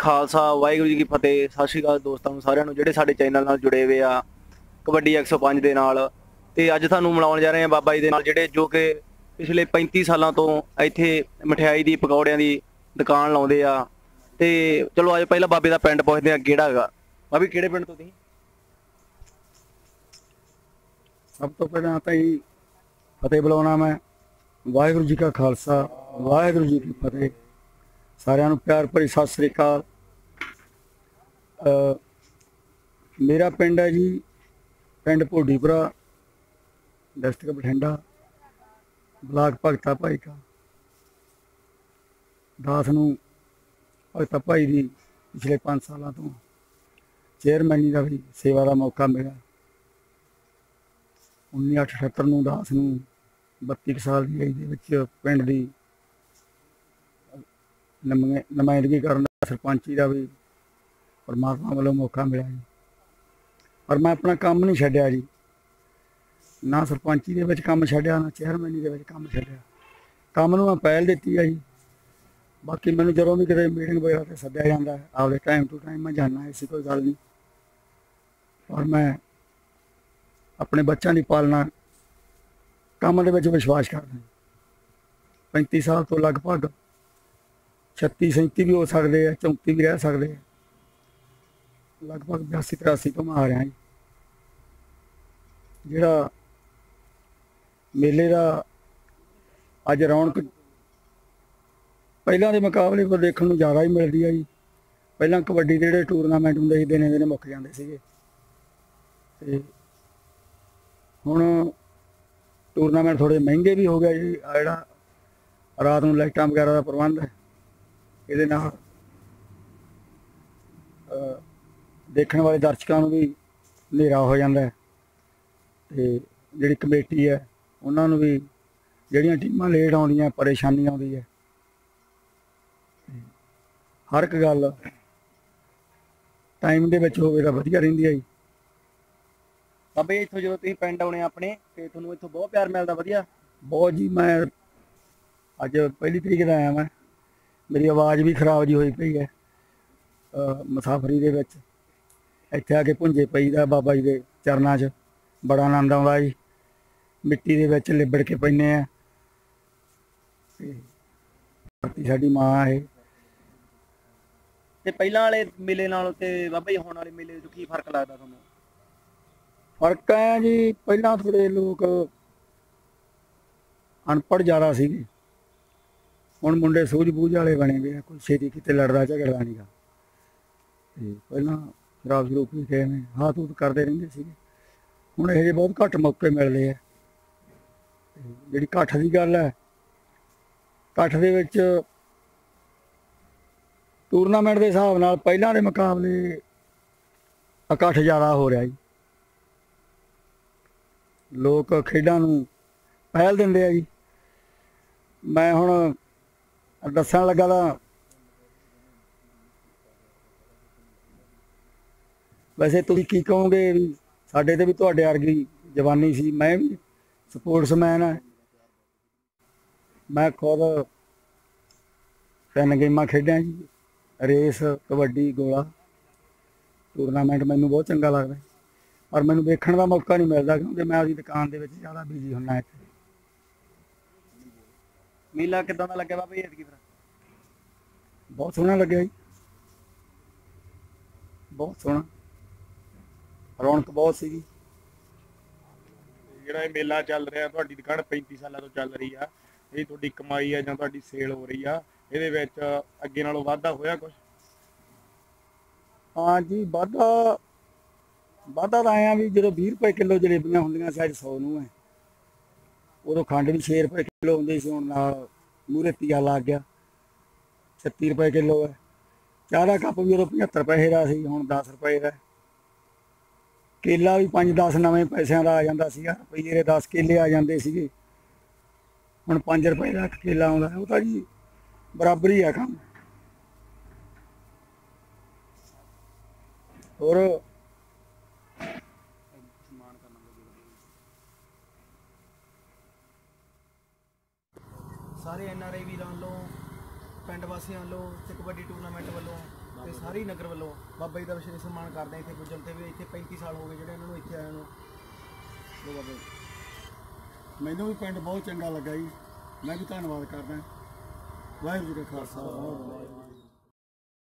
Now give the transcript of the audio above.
ਖਾਲਸਾ, ਵਾਹਿਗੁਰੂ ਜੀ ਕੀ ਫਤਿਹ। ਸਤਿ ਸ਼੍ਰੀ ਅਕਾਲ ਦੋਸਤਾਂ ਨੂੰ ਸਾਰਿਆਂ ਨੂੰ, ਜਿਹੜੇ ਸਾਡੇ ਚੈਨਲ ਨਾਲ ਜੁੜੇ ਹੋਏ ਆ, ਕਬੱਡੀ 105 ਦੇ ਨਾਲ। ਤੇ ਅੱਜ ਤੁਹਾਨੂੰ ਮਿਲਾਉਣ ਜਾ ਰਹੇ ਆ ਬਾਬਾ ਜੀ ਦੇ ਨਾਲ, ਜਿਹੜੇ ਜੋ ਕਿ ਪਿਛਲੇ 35 ਸਾਲਾਂ ਤੋਂ ਇੱਥੇ ਮਠਿਆਈ ਦੀ, ਪਕੌੜਿਆਂ ਦੀ ਦੁਕਾਨ ਲਾਉਂਦੇ ਆ। ਤੇ ਚਲੋ ਅੱਜ ਪਹਿਲਾਂ ਬਾਬੇ ਦਾ ਪਿੰਡ ਪੁੱਛਦੇ ਆ ਕਿਹੜਾ ਹੈਗਾ? ਬਾਬੀ, ਕਿਹੜੇ ਪਿੰਡ ਤੋਂ ਤੁਸੀਂ? ਸਭ ਤੋਂ ਪਹਿਲਾਂ ਤਾਂ ਹੀ ਫਤਿਹ ਬੁਲਾਉਣਾ ਮੈਂ। ਵਾਹਿਗੁਰੂ ਜੀ ਕਾ ਖਾਲਸਾ, ਵਾਹਿਗੁਰੂ ਜੀ ਕੀ ਫਤਿਹ। ਸਾਰਿਆਂ ਨੂੰ ਪਿਆਰ ਭਰੀ ਸਤਿ ਸ੍ਰੀ ਅਕਾਲ। ਮੇਰਾ ਪਿੰਡ ਹੈ ਜੀ, ਪਿੰਡ ਭੋਡੀਪੁਰਾ, ਡਿਸਟ੍ਰਿਕਟ ਬਠਿੰਡਾ, ਬਲਾਕ ਭਗਤਾ ਭਾਈ ਕਾ ਦਾਸ ਨੂੰ ਭਗਤਾ ਭਾਈ ਦੀ ਪਿਛਲੇ 5 ਸਾਲਾਂ ਤੋਂ ਚੇਅਰਮੈਨੀ ਦਾ ਵੀ ਸੇਵਾ ਦਾ ਮੌਕਾ ਮਿਲਿਆ। 1978 ਨੂੰ ਦਾਸ ਨੂੰ 32 ਕੁ ਸਾਲ ਦੀ ਏਜ ਦੇ ਵਿੱਚ ਪਿੰਡ ਦੀ ਨੁਮਾਇੰਦਗੀ ਕਰਨ ਦਾ ਸਰਪੰਚੀ ਦਾ ਵੀ ਪਰਮਾਤਮਾ ਵੱਲੋਂ ਮੌਕਾ ਮਿਲਿਆ ਜੀ। ਪਰ ਮੈਂ ਆਪਣਾ ਕੰਮ ਨਹੀਂ ਛੱਡਿਆ ਜੀ। ਨਾ ਸਰਪੰਚੀ ਦੇ ਵਿੱਚ ਕੰਮ ਛੱਡਿਆ ਨਾ ਚੇਅਰਮੈਨੀ ਦੇ ਵਿੱਚ ਕੰਮ ਛੱਡਿਆ। ਕੰਮ ਨੂੰ ਮੈਂ ਪਹਿਲ ਦਿੱਤੀ ਆ ਜੀ। ਬਾਕੀ ਮੈਨੂੰ ਜਦੋਂ ਵੀ ਕਿਤੇ ਮੀਟਿੰਗ ਵਗੈਰਾ ਤੇ ਸੱਦਿਆ ਜਾਂਦਾ ਹੈ, ਆਪਦੇ ਟਾਈਮ ਟੂ ਟਾਈਮ ਮੈਂ ਜਾਣਾ ਐਸੀ ਕੋਈ ਗੱਲ ਨਹੀਂ। ਔਰ ਮੈਂ ਆਪਣੇ ਬੱਚਿਆਂ ਦੀ ਪਾਲਣਾ ਕੰਮ ਦੇ ਵਿੱਚ ਵਿਸ਼ਵਾਸ ਕਰਦਾ 35 ਸਾਲ ਤੋਂ ਲਗਭਗ 36 37 ਵੀ ਹੋ ਸਕਦੇ ਆ 34 ਵੀ ਰਹਿ ਸਕਦੇ ਆ। ਲਗਭਗ 82 83 ਤੋਂ ਆ ਰਿਹਾ ਜੀ। ਜਿਹੜਾ ਮੇਲੇ ਦਾ ਅੱਜ ਰੌਣਕ, ਪਹਿਲਾਂ ਦੇ ਮੁਕਾਬਲੇ ਪਰ ਦੇਖਣ ਨੂੰ ਜ਼ਿਆਦਾ ਹੀ ਮਿਲਦੀ ਆ ਜੀ। ਪਹਿਲਾਂ ਕਬੱਡੀ ਦੇ ਜਿਹੜੇ ਟੂਰਨਾਮੈਂਟ ਹੁੰਦੇ ਸੀ, ਦਿਨੇ ਦਿਨੇ ਮੁੱਕ ਜਾਂਦੇ ਸੀਗੇ। ਤੇ ਹੁਣ ਟੂਰਨਾਮੈਂਟ ਥੋੜੇ ਮਹਿੰਗੇ ਵੀ ਹੋ ਗਿਆ ਜੀ। ਆ ਜਿਹੜਾ ਰਾਤ ਨੂੰ ਲਾਈਟਾਂ ਵਗੈਰਾ ਦਾ ਪ੍ਰਬੰਧ ਹੈ। ਇਹਦੇ ਨਾਲ ਦੇਖਣ ਵਾਲੇ ਦਰਸ਼ਕਾਂ ਨੂੰ ਵੀ ਹਨੇਰਾ ਹੋ ਜਾਂਦਾ ਹੈ। ਤੇ ਜਿਹੜੀ ਕਮੇਟੀ ਹੈ, ਉਹਨਾਂ ਨੂੰ ਵੀ ਜਿਹੜੀਆਂ ਟੀਮਾਂ ਲੇਟ ਆਉਂਦੀਆਂ, ਪਰੇਸ਼ਾਨੀ ਆਉਂਦੀ ਹੈ। ਹਰ ਇੱਕ ਗੱਲ ਟਾਈਮ ਦੇ ਵਿੱਚ ਹੋਵੇ ਤਾਂ ਵਧੀਆ ਰਹਿੰਦੀ ਹੈ ਜੀ। ਬਾਬੇ ਇੱਥੋਂ ਜਦੋਂ ਤੁਸੀਂ ਪਿੰਡ ਆਉਣੇ ਆਪਣੇ, ਤੇ ਤੁਹਾਨੂੰ ਇੱਥੋਂ ਬਹੁਤ ਪਿਆਰ ਮਿਲਦਾ, ਵਧੀਆ। ਬਹੁਤ ਜੀ, ਮੈਂ ਅੱਜ ਪਹਿਲੀ ਤਰੀਕ ਦਾ ਆਇਆ ਮੈਂ ਮੇਰੀ ਆਵਾਜ਼ ਵੀ ਖਰਾਬ ਜੀ ਹੋਈ ਪਈ ਹੈ ਮੁਸਾਫਰੀ ਦੇ ਵਿੱਚ। ਇੱਥੇ ਆ ਕੇ ਪੁੰਜੇ ਪਈਦਾ ਬਾਬਾ ਜੀ ਦੇ ਚਰਨਾਂ 'ਚ, ਬੜਾ ਆਨੰਦ ਆਉਂਦਾ ਜੀ। ਮਿੱਟੀ ਦੇ ਵਿੱਚ ਲਿਬੜ ਕੇ ਪੈਨੇ ਆ। ਤੇ ਸਾਡੀ ਮਾਂ ਹੈ। ਤੇ ਪਹਿਲਾਂ ਵਾਲੇ ਮੇਲੇ ਨਾਲੋਂ ਤੇ ਬਾਬਾ ਜੀ ਹੁਣ ਵਾਲੇ ਮੇਲੇ ਵਿੱਚ ਕੀ ਫ਼ਰਕ ਲੱਗਦਾ ਤੁਹਾਨੂੰ? ਫ਼ਰਕ ਹੈ ਜੀ, ਪਹਿਲਾਂ ਥੋੜੇ ਲੋਕ ਅਨਪੜ੍ਹ ਜ਼ਿਆਦਾ ਸੀਗੇ। ਹੁਣ ਮੁੰਡੇ ਸੂਝ-ਬੂਝ ਵਾਲੇ ਬਣੇ ਹੋਏ ਆ, ਕੋਈ ਛੇਤੀ ਕਿਤੇ ਲੜਦਾ ਝਗੜਦਾ ਨਹੀਂਗਾ ਤੇ ਪਹਿਲਾਂ ਸ਼ਰਾਬ ਸ਼ਰੂਬ ਪੀ ਨੇ ਹਾਥ ਹੂਥ ਕਰਦੇ ਰਹਿੰਦੇ ਸੀਗੇ। ਹੁਣ ਇਹ ਜਿਹੇ ਬਹੁਤ ਘੱਟ ਮੌਕੇ ਮਿਲਦੇ ਆ। ਜਿਹੜੀ ਇਕੱਠ ਦੀ ਗੱਲ ਹੈ ਇਕੱਠ ਦੇ ਵਿੱਚ ਟੂਰਨਾਮੈਂਟ ਦੇ ਹਿਸਾਬ ਨਾਲ ਪਹਿਲਾਂ ਦੇ ਮੁਕਾਬਲੇ ਇਕੱਠ ਜ਼ਿਆਦਾ ਹੋ ਰਿਹਾ ਜੀ। ਲੋਕ ਖੇਡਾਂ ਨੂੰ ਪਹਿਲ ਦਿੰਦੇ ਆ ਜੀ। ਮੈਂ ਹੁਣ ਦੱਸਣ ਲੱਗਾ ਤਾਂ ਵੈਸੇ ਤੁਸੀਂ ਕੀ ਕਹੋਗੇ ਵੀ ਸਾਡੇ ਤੇ ਵੀ ਤੁਹਾਡੇ ਵਰਗੀ ਜਵਾਨੀ ਸੀ? ਮੈਂ ਵੀ ਸਪੋਰਟਸਮੈਨ ਹਾਂ। ਮੈਂ ਖੁਦ ਤਿੰਨ ਗੇਮਾਂ ਖੇਡਿਆ ਜੀ, ਰੇਸ, ਕਬੱਡੀ, ਗੋਲਾ। ਟੂਰਨਾਮੈਂਟ ਮੈਨੂੰ ਬਹੁਤ ਚੰਗਾ ਲੱਗਦਾ। ਪਰ ਮੈਨੂੰ ਵੇਖਣ ਦਾ ਮੌਕਾ ਨਹੀਂ ਮਿਲਦਾ ਕਿਉਂਕਿ ਮੈਂ ਆਪਦੀ ਦੁਕਾਨ ਦੇ ਵਿੱਚ ਜ਼ਿਆਦਾ ਬਿਜ਼ੀ ਹੁੰਨਾ ਇੱਥੇ। ਮੇਲਾ ਕਿਦਾਂ ਦਾ ਲੱਗਿਆ ਬਾਬਾ ਜੀ ਐਤਕੀ ਫਿਰ? ਬਹੁਤ ਸੋਹਣਾ ਲੱਗਿਆ ਜੀ। ਬਹੁਤ ਸੋਹਣਾ। ਰੌਣਕ ਬਹੁਤ ਸੀਗੀ। ਜਿਹੜਾ ਇਹ ਮੇਲਾ ਚੱਲ ਰਿਹਾ ਤੁਹਾਡੀ ਦੁਕਾਨ 35 ਸਾਲਾਂ ਤੋਂ ਚੱਲ ਰਹੀ ਆ। ਇਹ ਤੁਹਾਡੀ ਕਮਾਈ ਆ ਜਾਂ ਤੁਹਾਡੀ ਸੇਲ ਹੋ ਰਹੀ ਆ ਇਹਦੇ ਵਿੱਚ ਅੱਗੇ ਨਾਲੋਂ ਵਾਧਾ ਹੋਇਆ ਕੁਝ ਹਾਂ ਜੀ ਵਾਧਾ ਵਾਧਾ ਤਾਂ ਆਇਆ ਵੀ ਜਦੋਂ 20 ਰੁਪਏ ਕਿਲੋ ਜਲੇਬੀਆਂ ਹੁੰਦੀਆਂ ਸੀ ਅੱਜ 100 ਨੂੰ ਹੈ। ਉਦੋਂ ਖੰਡ ਵੀ 6 ਰੁਪਏ ਕਿਲੋ ਹੁੰਦੀ ਸੀ, ਹੁਣ ਨਾਲ ਮੂਰੇ ਤੀਆ ਲੱਗ ਗਿਆ। 36 ਰੁਪਏ ਕਿਲੋ ਹੈ। ਚਾਹ ਦਾ ਕੱਪ ਵੀ ਉਦੋਂ 75 ਪੈਸੇ ਦਾ ਸੀ, ਹੁਣ 10 ਰੁਪਏ ਦਾ ਕੇਲਾ ਵੀ 5-10 ਨਵੇਂ ਪੈਸਿਆਂ ਦਾ ਆ ਜਾਂਦਾ ਸੀਗਾ ਰੁਪਈਏ ਦੇ 10 ਕੇਲੇ ਆ ਜਾਂਦੇ ਸੀਗੇ, ਹੁਣ 5 ਰੁਪਏ ਦਾ ਕੇਲਾ ਆਉਂਦਾ ਉਹ ਤਾਂ ਜੀ ਬਰਾਬਰ ਹੀ ਆ ਕੰਮ। ਹੋਰ ਸਾਰੇ ਐਨ ਆਰ ਆਈ ਵੀਰਾਂ ਵੱਲੋਂ, ਪਿੰਡ ਵਾਸੀਆਂ ਵੱਲੋਂ, ਤੇ ਕਬੱਡੀ ਟੂਰਨਾਮੈਂਟ ਵੱਲੋਂ ਤੇ ਸਾਰੀ ਨਗਰ ਵੱਲੋਂ ਬਾਬਾ ਜੀ ਦਾ ਵਿਸ਼ੇਸ਼ ਸਨਮਾਨ ਕਰਦੇ ਇੱਥੇ ਪੁੱਜਣ ਤੇ ਵੀ, ਇੱਥੇ 35 ਸਾਲ ਹੋ ਗਏ ਜਿਹੜੇ ਇਹਨਾਂ ਨੂੰ ਇੱਥੇ ਆਏ ਨੂੰ। ਲੋ ਬਾਬਾ ਜੀ। ਮੈਨੂੰ ਵੀ ਪਿੰਡ ਬਹੁਤ ਚੰਗਾ ਲੱਗਾ ਜੀ। ਮੈਂ ਵੀ ਧੰਨਵਾਦ ਕਰਦਾ। ਵਾਹਿਗੁਰੂ ਜੀ ਕਾ ਖਾਲਸਾ, ਵਾਹਿਗੁਰੂ ਜੀ